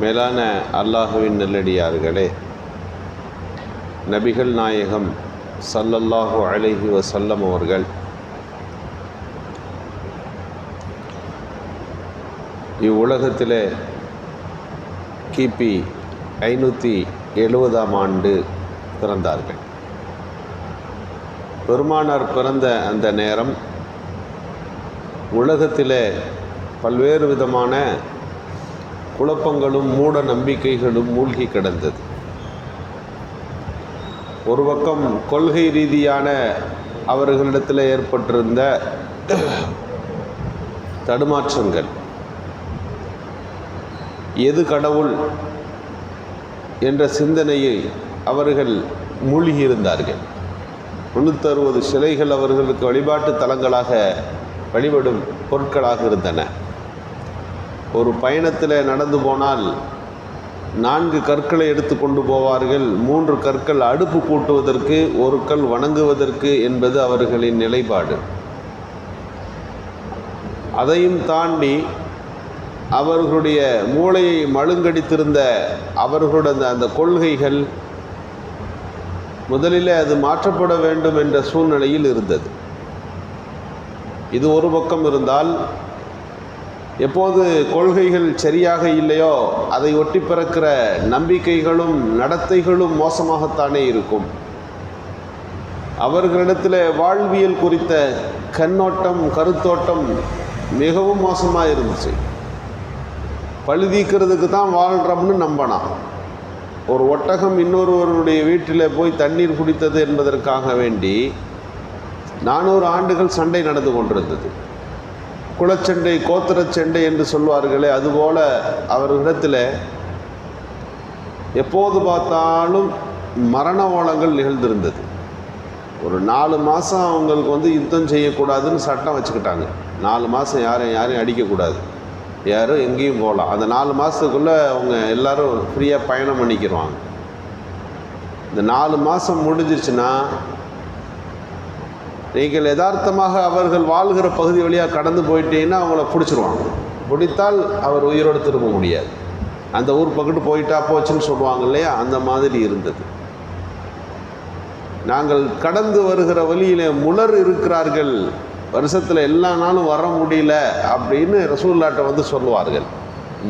மேலான அல்லாஹுவின் நல்லடியார்களே நபிகள் நாயகம் சல்லல்லாஹு அலைஹி வசல்லம் அவர்கள் இவ்வுலகத்திலே கிபி ஐநூற்றி எழுபதாம் ஆண்டு பிறந்தார்கள். பெருமானார் பிறந்த அந்த நேரம் உலகத்திலே பல்வேறு விதமான குழப்பங்களும் மூட நம்பிக்கைகளும் மூழ்கி கிடந்தது. ஒரு பக்கம் கொள்கை ரீதியான அவர்களிடத்தில் ஏற்பட்டிருந்த தடுமாற்றங்கள். எது கடவுள் என்ற சிந்தனையை அவர்கள் மூழ்கியிருந்தார்கள். முன்னூற்றறுபது சிலைகள் அவர்களுக்கு வழிபாட்டு தலங்களாக வழிபடும் பொருட்களாக இருந்தன. ஒரு பயணத்தில் நடந்து போனால் நான்கு கற்களை எடுத்து கொண்டு போவார்கள். மூன்று கற்கள் அடுப்பு கூட்டுவதற்கு ஒரு கல் வணங்குவதற்கு என்பது அவர்களின் நிலைப்பாடு. அதையும் தாண்டி அவர்களுடைய மூளையை மழுங்கடித்திருந்த அவர்களுடைய அந்த கொள்கைகள் முதலில் அது மாற்றப்பட வேண்டும் என்ற சூழ்நிலையில் இருந்தது. இது ஒரு பக்கம் இருந்தால் எப்போது கொள்கைகள் சரியாக இல்லையோ அதை ஒட்டி பிறக்கிற நம்பிக்கைகளும் நடத்தைகளும் மோசமாகத்தானே இருக்கும். அவர்களிடத்தில் வாழ்வியல் குறித்த கண்ணோட்டம் கருத்தோட்டம் மிகவும் மோசமாக இருந்துச்சு. பழுதிக்கிறதுக்கு தான் வாழ்கிறோம்னு நம்பினான் ஒரு ஒட்டகம் இன்னொருவருடைய வீட்டில் போய் தண்ணீர் குடித்தது என்பதற்காக வேண்டி நானூறு ஆண்டுகள் சண்டை நடந்து கொண்டிருந்தது. குலச்சண்டை கோத்திரச்சண்டை என்று சொல்வார்களே அதுபோல அவர்களிடத்தில் எப்போது பார்த்தாலும் மரண ஓலங்கள் நிகழ்ந்திருந்தது. ஒரு நாலு மாதம் அவங்களுக்கு வந்து யுத்தம் செய்யக்கூடாதுன்னு சட்டம் வச்சுக்கிட்டாங்க. நாலு மாதம் யாரையும் யாரையும் அடிக்கக்கூடாது. யாரும் எங்கேயும் போகலாம். அந்த நாலு மாதத்துக்குள்ளே அவங்க எல்லோரும் ஃப்ரீயாக பயணம் பண்ணிக்கிறாங்க இந்த நாலு மாதம் முடிஞ்சிருச்சுன்னா நீங்கள் யதார்த்தமாக அவர்கள் வாழ்கிற பகுதி வழியாக கடந்து போயிட்டீங்கன்னா அவங்கள பிடிச்சிருவாங்க. பிடித்தால் அவர் உயிரோடு திரும்ப முடியாது. அந்த ஊர் பக்கத்து போயிட்டா போச்சுன்னு சொல்லுவாங்க இல்லையா? அந்த மாதிரி இருந்தது. நாங்கள் கடந்து வருகிற வழியில் முலர் இருக்கிறார்கள். வருஷத்தில் எல்லா நாளும் வர முடியல அப்படின்னு ரசூல்லாட்டை வந்து சொல்லுவார்கள்.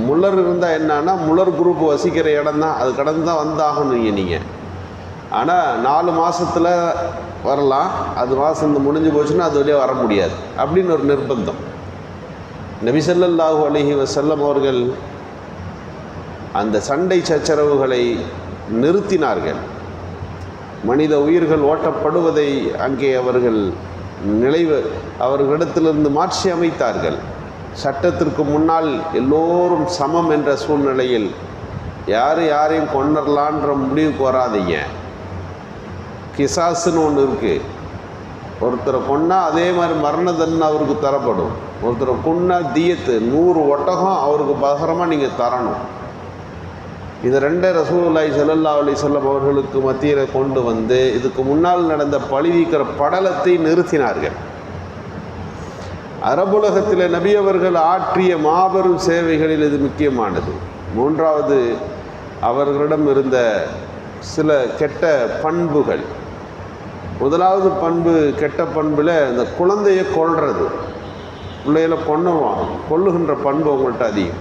முலர் இருந்தால் என்னன்னா முலர் குரூப் வசிக்கிற இடம் தான் அது கடந்து தான் வந்தாகணும் நீங்கள் ஆனால் நாலு மாதத்தில் வரலாம். அது மாதம் இந்த முடிஞ்சு போச்சுன்னா அது வழியாக வர முடியாது. அப்படின்னு ஒரு நிர்பந்தம். நபிசல்லாஹூ அலஹி வசல்லம் அவர்கள் அந்த சண்டை சச்சரவுகளை நிறுத்தினார்கள். மனித உயிர்கள் ஓட்டப்படுவதை அங்கே அவர்கள் நிலைவு அவர்களிடத்திலிருந்து மாற்றி அமைத்தார்கள். சட்டத்திற்கு முன்னால் எல்லோரும் சமம் என்ற சூழ்நிலையில் யார் யாரையும் கொண்டரலான்ற முடிவுக்கு வராதீங்க. கிசாஸுன்னு ஒன்று இருக்குது ஒருத்தரை கொன்னா அதே மாதிரி மரண தண்டனை அவருக்கு தரப்படும். ஒருத்தரை கொன்னா தீயத்து நூறு ஒட்டகம் அவருக்கு பகரமாக நீங்கள் தரணும். இது ரெண்டே ரசூலாய் செல்லல்லா அலி செல்லம் அவர்களுக்கு மத்தியில் கொண்டு வந்து இதுக்கு முன்னால் நடந்த பழிவீக்கிற படலத்தை நிறுத்தினார்கள். அரபுலகத்தில் நபியவர்கள் ஆற்றிய மாபெரும் சேவைகளில் இது முக்கியமானது. மூன்றாவது அவர்களிடம் இருந்த சில கெட்ட பண்புகள். முதலாவது பண்பு கெட்ட பண்பில் இந்த குழந்தையை கொள்வது பிள்ளைகளை கொன்னுவான். கொல்லுகின்ற பண்பு அவங்கள்ட்ட அதிகம்.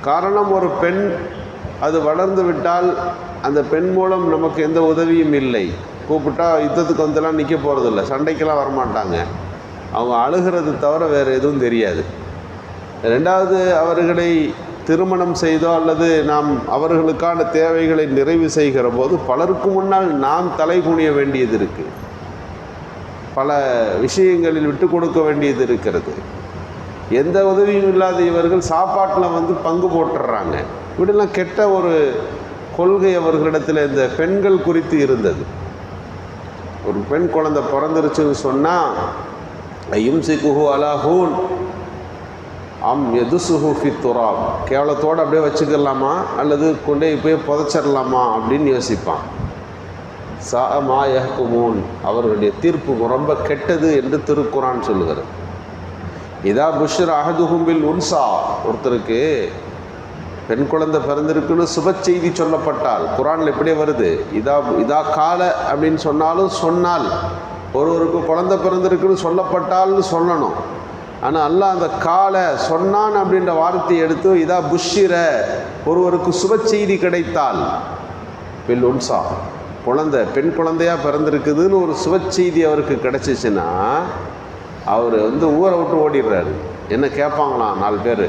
காரணம் ஒரு பெண் அது வளர்ந்து விட்டால் அந்த பெண் மூலம் நமக்கு எந்த உதவியும் இல்லை. கூப்பிட்டா யுத்தத்துக்கு வந்தெல்லாம் நிற்க போகிறதில்ல சண்டைக்கெல்லாம் வரமாட்டாங்க. அவங்க அழுகிறது தவிர வேறு எதுவும் தெரியாது. ரெண்டாவது அவர்களை திருமணம் செய்தோ அல்லது நாம் அவர்களுக்கான தேவைகளை நிறைவு செய்கிற போது பலருக்கு முன்னால் நாம் தலை குனிய வேண்டியது இருக்குது பல விஷயங்களில் விட்டு கொடுக்க வேண்டியது இருக்கிறது. எந்த உதவியும் இல்லாத இவர்கள் சாப்பாட்டில் வந்து பங்கு போட்டுடுறாங்க இப்படிலாம் கெட்ட ஒரு கொள்கை அவர்களிடத்தில் இந்த பெண்கள் குறித்து இருந்தது. ஒரு பெண் குழந்தை பிறந்துருச்சுன்னு சொன்னால் ஐயும் சிகுஹு அலாஹூன். அம் எதுசுஹு ஃபி துராப். கேவலத்தோடு அப்படியே வச்சுக்கலாமா? அல்லது கொண்டே போய் புதைச்சிடலாமா? அப்படின்னு யோசிப்பான். சா மா யஹ்குமூன். அவர்களுடைய தீர்ப்பு ரொம்ப கெட்டது என்று திருக்குறான் சொல்லுகிறது. இதா புஷ்ர் அஹதுஹும்பில் உன்சா. ஒருத்தருக்கு பெண் குழந்தை பிறந்திருக்குன்னு சுப செய்தி சொல்லப்பட்டால் குரானில் இப்படியே வருது. இதா இதா கால அப்படின்னு சொன்னாலும் சொன்னால் ஒருவருக்கு குழந்தை பிறந்திருக்குன்னு சொல்லப்பட்டால்னு சொல்லணும். ஆனால் அல்லாஹ் அந்த காலை சொன்னான் அப்படின்ற வார்த்தையை எடுத்து இதா புஷ்ஷிர ஒருவருக்கு சுப செய்தி கிடைத்தால் பில் உன்சா குழந்தை பெண் குழந்தையாக பிறந்திருக்குதுன்னு ஒரு சுப செய்தி அவருக்கு கிடைச்சிச்சுன்னா அவர் வந்து ஊரை விட்டு ஓடிடுறாரு. என்ன கேட்பாங்களாம் நாலு பேர்.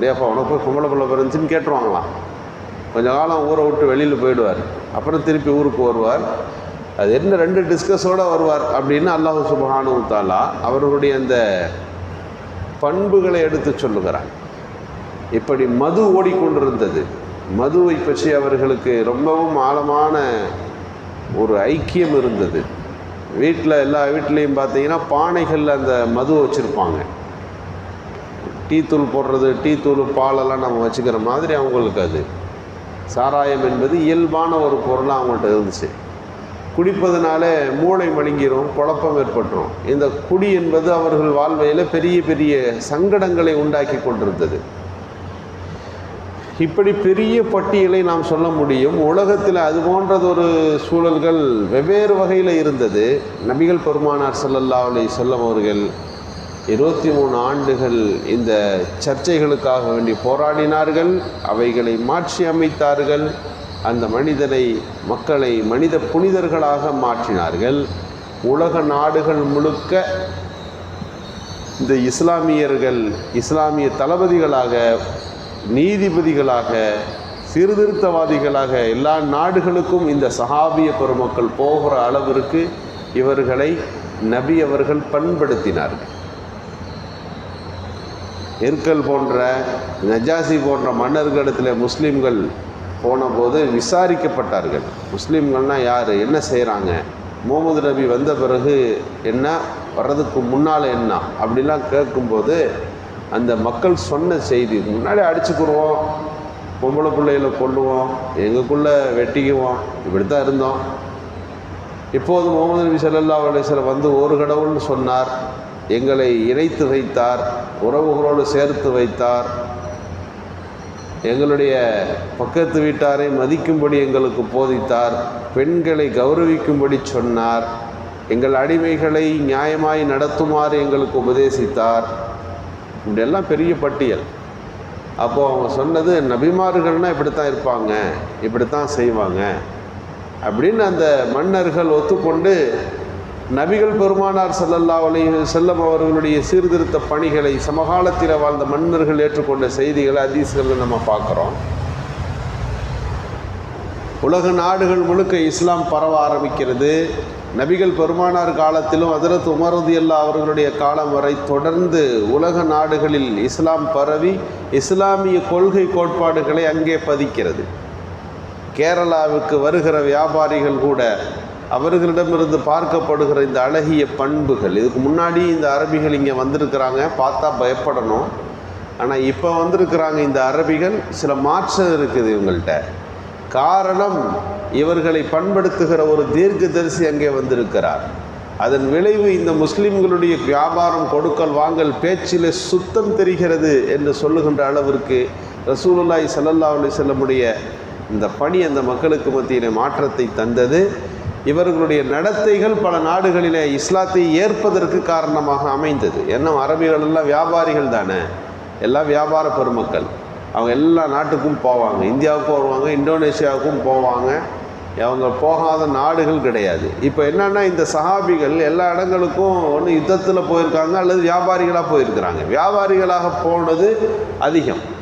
டேப்பா உனக்கு போய் பொம்பளை பிள்ளை பிறந்துச்சுன்னு கேட்டுருவாங்களாம் கொஞ்ச காலம் ஊரை விட்டு வெளியில் போயிடுவார். அப்புறம் திருப்பி ஊருக்கு வருவார். அது என்ன ரெண்டு டிஸ்கஸோடு வருவார் அப்படின்னு அல்லாஹு சுபஹானு தாலா அவர்களுடைய அந்த பண்புகளை எடுத்து சொல்லுகிறார். இப்படி மது ஓடிக்கொண்டிருந்தது. மதுவை பற்றி அவர்களுக்கு ரொம்பவும் ஆழமான ஒரு ஐக்கியம் இருந்தது. வீட்டில் எல்லா வீட்லேயும் பார்த்தீங்கன்னா பானைகளில் அந்த மது வச்சுருப்பாங்க. டீ தூள் போடுறது டீ தூள் பாலெல்லாம் நம்ம வச்சுக்கிற மாதிரி அவங்களுக்கு அது. சாராயம் என்பது இயல்பான ஒரு பொருளாக அவங்கள்ட்ட இருந்துச்சு. குடிப்பதனால மூளை மழுங்கிரும் குழப்பம் ஏற்பட்டுரும். இந்த குடி என்பது அவர்கள் வாழ்வையில் பெரிய பெரிய சங்கடங்களை உண்டாக்கி கொண்டிருந்தது. இப்படி பெரிய பட்டியலை நாம் சொல்ல முடியும். உலகத்தில் அது போன்றதொரு சூழல்கள் வெவ்வேறு வகையில் இருந்தது. நபிகள் பெருமானார் சல்லல்லா அலி செல்லம் அவர்கள் இருபத்தி மூணு ஆண்டுகள் இந்த சர்ச்சைகளுக்காக வேண்டி போராடினார்கள். அவைகளை மாற்றி அமைத்தார்கள். அந்த மனிதனை மக்களை மனித புனிதர்களாக மாற்றினார்கள். உலக நாடுகள் முழுக்க இந்த இஸ்லாமியர்கள் இஸ்லாமிய தளபதிகளாக நீதிபதிகளாக சீர்திருத்தவாதிகளாக எல்லா நாடுகளுக்கும் இந்த சஹாபிய பெருமக்கள் போகிற அளவிற்கு இவர்களை நபி அவர்கள் பண்படுத்தினார்கள். எர்கல் போன்ற நஜாசி போன்ற மன்னர்களிடத்தில் முஸ்லீம்கள் போனபோது விசாரிக்கப்பட்டார்கள். முஸ்லீம்கள்னால் யார்? என்ன செய்கிறாங்க முகமது நபி வந்த பிறகு என்ன? வர்றதுக்கு முன்னால் என்ன? அப்படிலாம் கேட்கும்போது அந்த மக்கள் சொன்ன செய்தி முன்னாடி அடிச்சுக்கிடுவோம் பொம்பளை பிள்ளைகளை கொள்ளுவோம் எங்களுக்குள்ளே வெட்டிக்குவோம் இப்படி தான் இருந்தோம். இப்போது முகமது நபி சல்லா அலைஹி வந்து ஒரு கடவுள்னு சொன்னார் எங்களை இணைத்து வைத்தார் உறவுகளோடு சேர்த்து வைத்தார் எங்களுடைய பக்கத்து வீட்டாரை மதிக்கும்படி எங்களுக்கு போதித்தார். பெண்களை கௌரவிக்கும்படி சொன்னார். எங்கள் அடிமைகளை நியாயமாய் நடத்துமாறு எங்களுக்கு உபதேசித்தார். இப்படியெல்லாம் பெரிய பட்டியல். அப்போது அவங்க சொன்னது நபிமார்கள்னால் இப்படித்தான் இருப்பாங்க இப்படி தான் செய்வாங்க. அப்படின்னு அந்த மன்னர்கள் ஒத்துக்கொண்டு நபிகள் பெருமானார் செல்லல்லா அலைஹி செல்லம் அவர்களுடைய சீர்திருத்த பணிகளை சமகாலத்தில் வாழ்ந்த மன்னர்கள் ஏற்றுக்கொண்ட செய்திகளை ஹதீஸ்களை நம்ம பார்க்குறோம். உலக நாடுகள் முழுக்க இஸ்லாம் பரவ ஆரம்பிக்கிறது. நபிகள் பெருமானார் காலத்திலும் ஹதரத் உமரது அல்லா அவர்களுடைய காலம் வரை தொடர்ந்து உலக நாடுகளில் இஸ்லாம் பரவி இஸ்லாமிய கொள்கை கோட்பாடுகளை அங்கே பதிக்கிறது. கேரளாவுக்கு வருகிற வியாபாரிகள் கூட அவர்களிடமிருந்து பார்க்கப்படுகிற இந்த அழகிய பண்புகள் இதுக்கு முன்னாடி இந்த அரபிகள் இங்கே வந்திருக்கிறாங்க பார்த்தா பயப்படணும். ஆனால் இப்போ வந்திருக்கிறாங்க இந்த அரபிகள் சில மாற்றம் இருக்குது இவங்கள்ட்ட. காரணம் இவர்களை பண்படுத்துகிற ஒரு தீர்க்கதரிசி அங்கே வந்திருக்கிறார். அதன் விளைவு இந்த முஸ்லிம்களுடைய வியாபாரம் கொடுக்கல் வாங்கல் பேச்சில் சுத்தம் தெரிகிறது என்று சொல்லுகின்ற அளவிற்கு ரசூலுல்லாய் சல்லல்லா அலி செல்லமுடைய இந்த பணி அந்த மக்களுக்கு மத்தியிலே மாற்றத்தை தந்தது. இவர்களுடைய நடத்தைகள் பல நாடுகளிலே இஸ்லாத்தை ஏற்பதற்கு காரணமாக அமைந்தது. என்ன அரபிகள் எல்லாம் வியாபாரிகள் தானே? எல்லாம் வியாபார பெருமக்கள். அவங்க எல்லா நாட்டுக்கும் போவாங்க. இந்தியாவுக்கும் வருவாங்க இந்தோனேஷியாவுக்கும் போவாங்க. அவங்க போகாத நாடுகள் கிடையாது. இப்போ என்னன்னா இந்த சஹாபிகள் எல்லா இடங்களுக்கும் ஒன்று யுத்தத்தில் போயிருக்காங்க அல்லது வியாபாரிகளாக போயிருக்கிறாங்க. வியாபாரிகளாக போனது அதிகம்.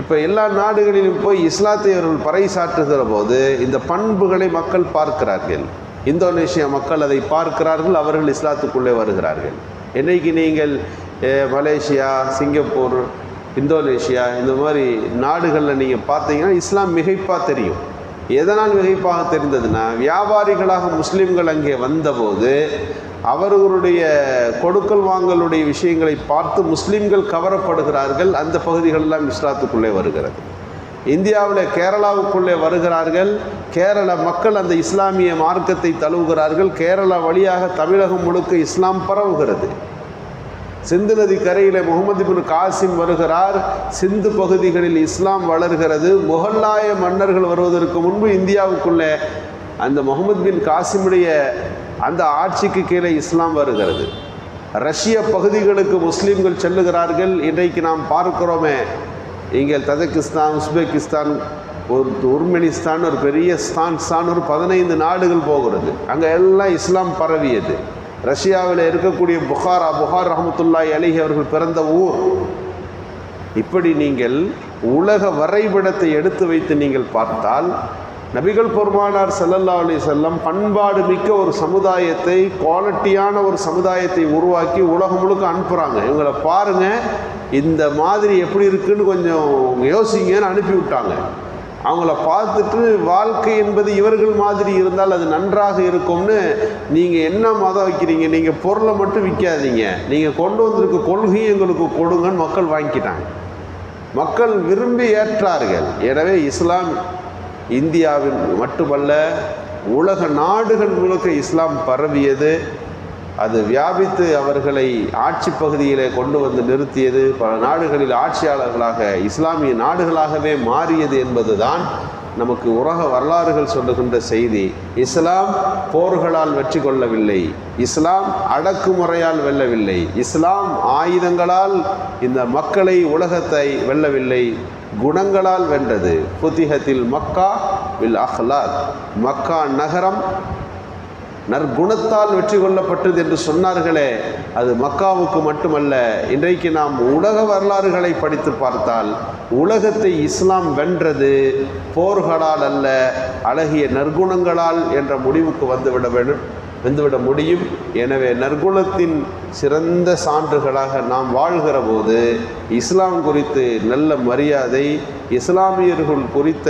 இப்போ எல்லா நாடுகளிலும் போய் இஸ்லாத்தை அவர்கள் பறைசாற்றுகிற போது இந்த பண்புகளை மக்கள் பார்க்கிறார்கள். இந்தோனேஷியா மக்கள் அதை பார்க்கிறார்கள் அவர்கள் இஸ்லாத்துக்குள்ளே வருகிறார்கள். என்றைக்கு நீங்கள் மலேசியா சிங்கப்பூர் இந்தோனேஷியா இந்த மாதிரி நாடுகளில் நீங்கள் பார்த்தீங்கன்னா இஸ்லாம் மிகைப்பாக தெரியும். எதனால் மிகைப்பாக தெரிந்ததுன்னா வியாபாரிகளாக முஸ்லீம்கள் அங்கே வந்தபோது அவர்களுடைய கொடுக்கல் வாங்கலுடைய விஷயங்களை பார்த்து முஸ்லீம்கள் கவரப்படுகிறார்கள். அந்த பகுதிகளெல்லாம் இஸ்லாத்துக்குள்ளே வருகிறது. இந்தியாவில் கேரளாவுக்குள்ளே வருகிறார்கள். கேரள மக்கள் அந்த இஸ்லாமிய மார்க்கத்தை தழுவுகிறார்கள். கேரளா வழியாக தமிழகம் முழுக்க இஸ்லாம் பரவுகிறது. சிந்து நதி கரையில் முகமது பின் காசிம் வருகிறார். சிந்து பகுதிகளில் இஸ்லாம் வளர்கிறது. முகல்லாய மன்னர்கள் வருவதற்கு முன்பு இந்தியாவுக்குள்ளே அந்த முகமது பின் காசிமுடைய அந்த ஆட்சிக்கு கீழே இஸ்லாம் வருகிறது. ரஷ்ய பகுதிகளுக்கு முஸ்லீம்கள் செல்லுகிறார்கள். இன்றைக்கு நாம் பார்க்கிறோமே இங்கே தஜகிஸ்தான் உஸ்பெகிஸ்தான் ஒரு உர்மெனிஸ்தான் ஒரு பெரிய ஸ்தான் ஸ்தான் ஒரு பதினைந்து நாடுகள் போகிறது. அங்கே எல்லாம் இஸ்லாம் பரவியது. ரஷ்யாவில் இருக்கக்கூடிய புகாரா புகார் ரஹமத்துல்லாய் அலிஹி அவர்கள் பிறந்த ஊர். இப்படி நீங்கள் உலக வரைபடத்தை எடுத்து வைத்து நீங்கள் பார்த்தால் நபிகள் பெருமானார் ஸல்லல்லாஹு அலி செல்லம் பண்பாடு மிக்க ஒரு சமுதாயத்தை குவாலிட்டியான ஒரு சமுதாயத்தை உருவாக்கி உலகம் முழுக்க அனுப்புகிறாங்க இவங்களை பாருங்கள் இந்த மாதிரி எப்படி இருக்குன்னு கொஞ்சம் யோசிங்கன்னு அனுப்பி விட்டாங்க. அவங்கள பார்த்துட்டு வாழ்க்கை என்பது இவர்கள் மாதிரி இருந்தால் அது நன்றாக இருக்கும்னு நீங்கள் என்ன மதம் வைக்கிறீங்க? நீங்கள் பொருளை மட்டும் விற்காதீங்க. நீங்கள் கொண்டு வந்திருக்க கொள்கையும் எங்களுக்கு கொடுங்கன்னு மக்கள் வாங்கிக்கிட்டாங்க. மக்கள் விரும்பி ஏற்றார்கள். எனவே இஸ்லாம் இந்தியாவில் மட்டுமல்ல உலக நாடுகள் முழுக்க இஸ்லாம் பரவியது. அது வியாபித்து அவர்களை ஆட்சி பகுதியிலே கொண்டு வந்து நிறுத்தியது. பல நாடுகளில் ஆட்சியாளர்களாக இஸ்லாமிய நாடுகளாகவே மாறியது என்பதுதான் நமக்கு உலக வரலாறுகள் சொல்லுகின்ற செய்தி. இஸ்லாம் போர்களால் வெற்றி கொள்ளவில்லை. இஸ்லாம் அடக்குமுறையால் வெல்லவில்லை. இஸ்லாம் ஆயுதங்களால் இந்த மக்களை உலகத்தை வெல்லவில்லை. குணங்களால் வென்றது. புத்திகத்தில் மக்கா வில் அஹ்லாத் மக்கா நகரம் நற்குணத்தால் வெற்றி கொள்ளப்பட்டது என்று சொன்னார்களே. அது மக்காவுக்கு மட்டுமல்ல இன்றைக்கு நாம் உலக வரலாறுகளை படித்து பார்த்தால் உலகத்தை இஸ்லாம் வென்றது போர்களால் அல்ல அழகிய நற்குணங்களால் என்ற முடிவுக்கு வந்துவிட வேண்டும். வந்துவிட முடியும். எனவே நற்குணத்தின் சிறந்த சான்றுகளாக நாம் வாழ்கிற போது இஸ்லாம் குறித்து நல்ல மரியாதை இஸ்லாமியர்கள் குறித்த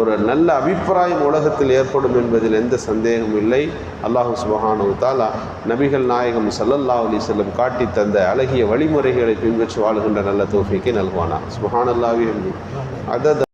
ஒரு நல்ல அபிப்பிராயம் உலகத்தில் ஏற்படும் என்பதில் எந்த சந்தேகமும் இல்லை. அல்லாஹு சுபஹானு தாலா நபிகள் நாயகம் சல்லல்லா அலி செல்லம் காட்டி தந்த அழகிய வழிமுறைகளை பின்பற்றி வாழ்கின்ற நல்ல தோஃபிக்கை நல்வானா சுபஹானல்லாஹி அதத